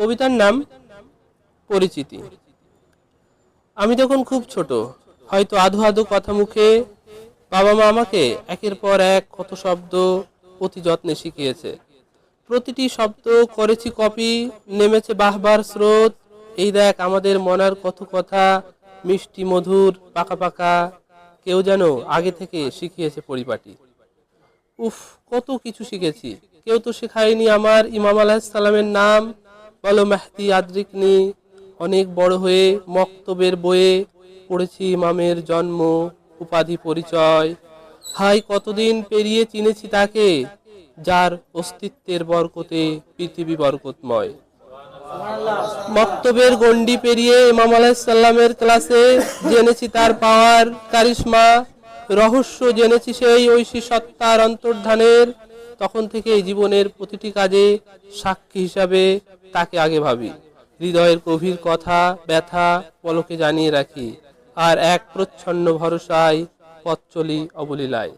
কবিতার নাম পরিচিতি। আমি তখন খুব ছোট, হয়তো আধো আধো কথা মুখে বাবা মা আমাকে একের পর এক কত শব্দ অতি যত্নে শিখিয়েছে। প্রতিটি শব্দ করেছি কপি, নেমেছে বাহবার স্রোত। এই দেখ, আমাদের মনার কত কথা মিষ্টি, মধুর, পাকা পাকা, কেউ যেন আগে থেকে শিখিয়েছে পরিপাটি। উফ, কত কিছু শিখেছি। কেউ তো শেখায়নি আমার ইমাম আলাহিসাল্লামের নাম। বলো অনেক বড় হয়ে মক্তবের বইয়ে পড়েছি ইমামের জন্ম, উপাধি পরিচয়। হাই, কতদিন পেরিয়ে চিনেছি তাকে, যার অস্তিত্বের বরকতে পৃথিবী বরকতময়। মক্তবের গণ্ডি পেরিয়ে ইমাম আলাহিসাল্লামের ক্লাসে জেনেছি তার পাওয়ার কারিশমা, রহস্য জেনেছি সেই ঐশী সত্তার অন্তর্ধানের, তখন থেকে জীবনের প্রতিটি কাজে সাক্ষী হিসাবে তাকে আগে ভাবি। হৃদয়ের গভীর কথা, ব্যথা, পলকে জানিয়ে রাখি। আর এক প্রচ্ছন্ন ভরসায় পথ চলি অবলীলায়।